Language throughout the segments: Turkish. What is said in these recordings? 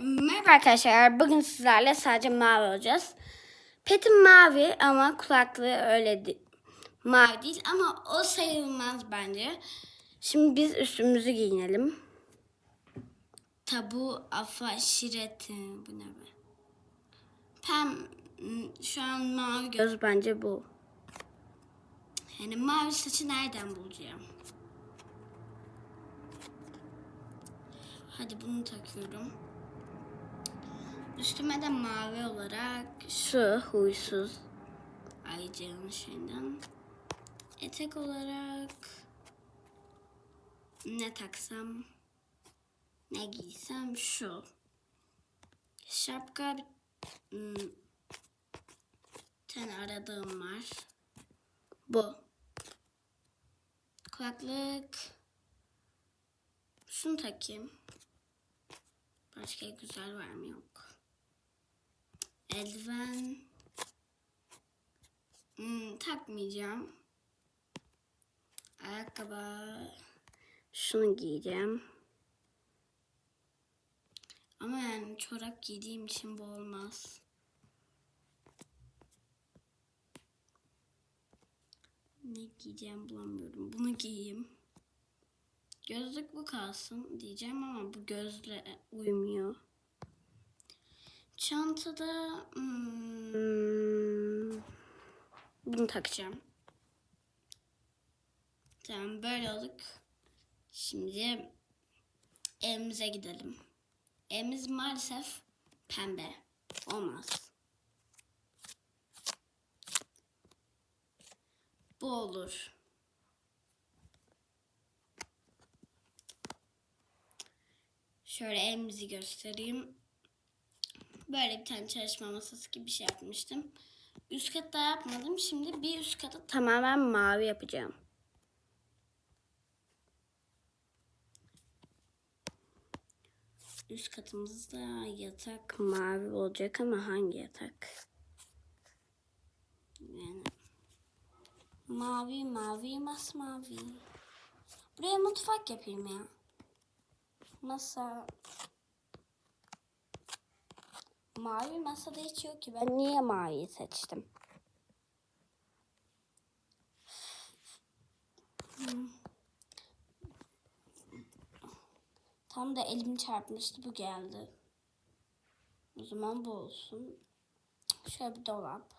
Merhaba arkadaşlar. Bugün sizlerle sadece mavi olacağız. Petim mavi ama kulaklığı öyle de- mavi değil ama o sayılmaz bence. Şimdi biz üstümüzü giyinelim. Tabu, afa, şireti. Bu ne be? Pem, şu an mavi göz bence bu. Yani mavi saçı nereden bulacağım? Hadi bunu takıyorum. Üstüme de mavi olarak şu huysuz ayıcığın şeyinden. Etek olarak ne taksam ne giysem şu. Şapka hmm, bir tane aradığım var. Bu. Kulaklık. Şunu takayım. Başka güzel var mı yok. Eldiven. Hmm, takmayacağım. Ayakkabı. Şunu giyeceğim. Ama yani çorap giydiğim için bu olmaz. Ne giyeceğim bulamıyorum. Bunu giyeyim. Gözlük bu kalsın diyeceğim ama bu gözle uymuyor. Çantada hmm, bunu takacağım. Tamam böyle olduk. Şimdi evimize gidelim. Evimiz maalesef pembe. Olmaz. Bu olur. Şöyle elimizi göstereyim. Böyle bir tane çalışma masası gibi bir şey yapmıştım. Üst katta yapmadım. Şimdi bir üst katı tamamen mavi yapacağım. Üst katımızda yatak mavi olacak ama hangi yatak? Yani mavi mavi masmavi. Buraya mutfak yapayım ya. Masa. Mavi masada hiç yok ki. Ben niye maviyi seçtim? Tam da elim çarpmıştı bu geldi. O zaman bu olsun. Şöyle bir dolap.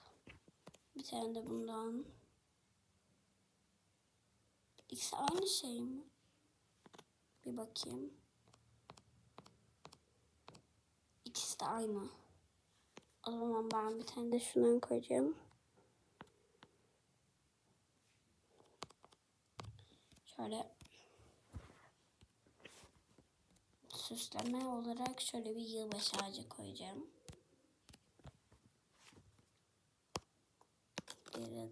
Bir tane de bundan. İkisi aynı şey mi? Bir bakayım. İkisi de aynı. O zaman ben bir tane de şundan koyacağım. Şöyle süsleme olarak şöyle bir yılbaşı ağacı koyacağım. Diğeri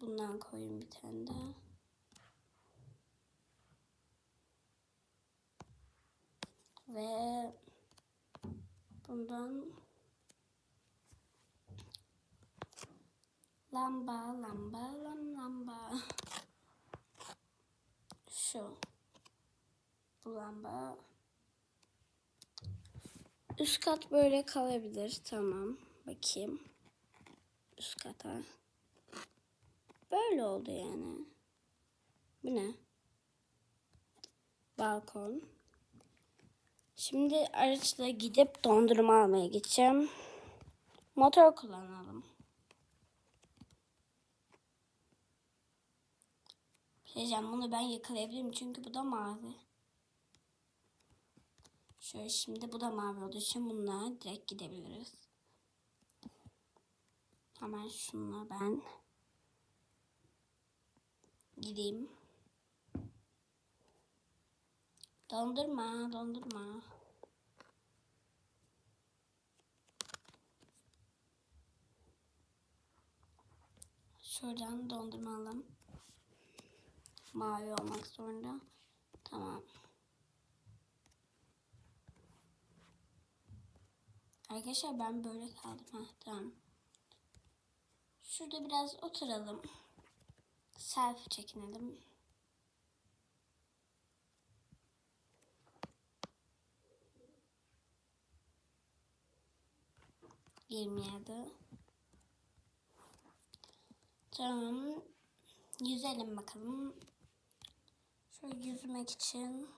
bundan koyayım bir tane daha. Ve bundan lamba lamba lam lamba. Şu. Bu lamba. Üst kat böyle kalabilir. Tamam. Bakayım. Üst kata. Böyle oldu yani. Bu ne? Balkon. Şimdi araçla gidip dondurma almaya gideceğim. Motor kullanalım. Diyeceğim, bunu ben yakalayabilirim çünkü bu da mavi. Şöyle şimdi bu da mavi olduğu için bununla direkt gidebiliriz. Hemen şununla ben gideyim. Dondurma, dondurma. Şuradan dondurma alalım. Mavi olmak zorunda. Tamam. Arkadaşlar ben böyle kaldım. Ha, tamam. Şurada biraz oturalım. Selfie çekinelim. 27. Tamam. Yüzelim bakalım. Yüzmek için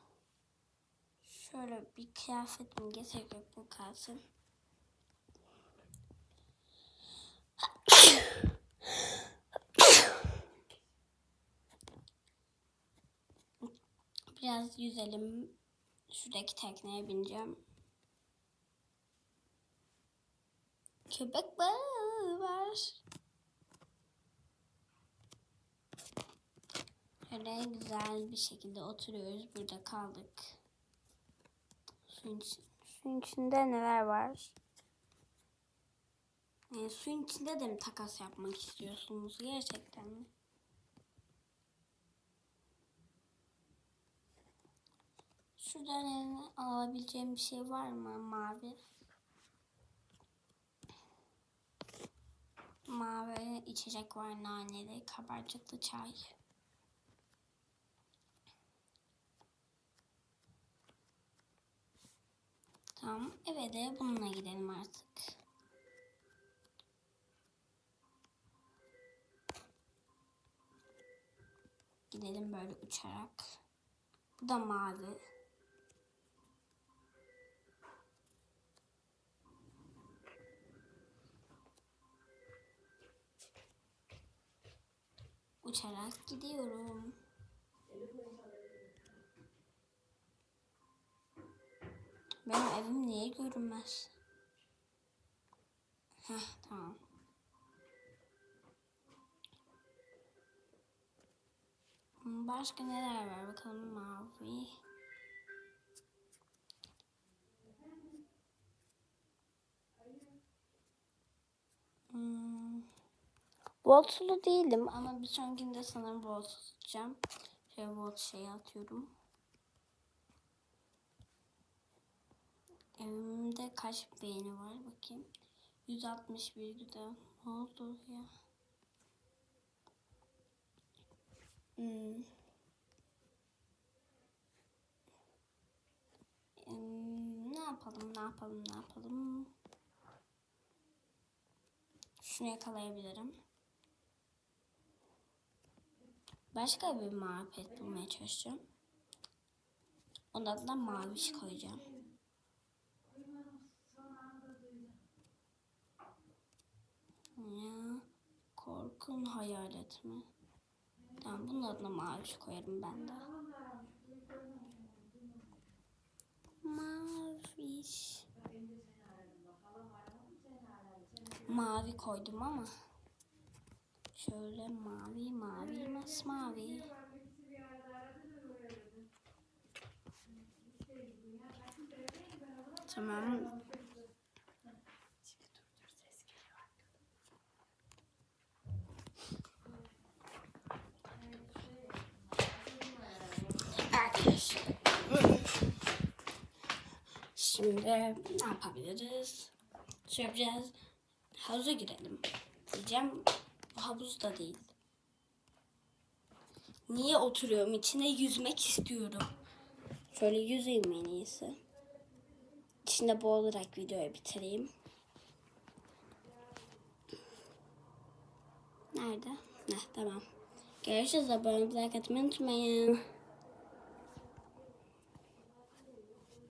şöyle bir kıyafetim getirip bu kalsın. Biraz yüzelim. Şuradaki tekneye bineceğim. Köpek balığı var. Şöyle güzel bir şekilde oturuyoruz. Burada kaldık. Suyun, suyun içinde neler var? Yani suyun içinde de mi takas yapmak istiyorsunuz gerçekten mi? Şuradan eline alabileceğim bir şey var mı mavi? Mavi içecek var naneli, kabarcıklı çay. Tamam eve de bununla gidelim artık. Gidelim böyle uçarak. Bu da mavi. Uçarak gidiyorum. Benim evim niye görünmez? Heh tamam. Başka neler var bakalım mavi. Hmm. Voltlu değilim ama bir sonrakinde sanırım volt tutacağım. Şöyle volt şeyi atıyorum. Evimde kaç beğeni var bakayım. 161 güzel. Ne oldu ya? Hmm. Hmm, ne yapalım, ne yapalım, ne yapalım? Şunu yakalayabilirim. Başka bir mavi bulmaya çalışacağım. Onun adına maviş koyacağım. Ya, korkun hayalet mi? Tamam bunun adına maviş koyarım ben de. Maviş. Mavi koydum ama. Şöyle mavi mavi masmavi. Tamam. Arkadaşlar. Şimdi ne yapabiliriz? Şey yapacağız. Havuza girelim. Diyeceğim. Havuz da değil. Niye oturuyorum? İçine yüzmek istiyorum. Şöyle yüzeyim en iyisi. İçinde boğularak videoyu bitireyim. Nerede? Heh, tamam. Görüşürüz. Abone olmayı, unutmayın.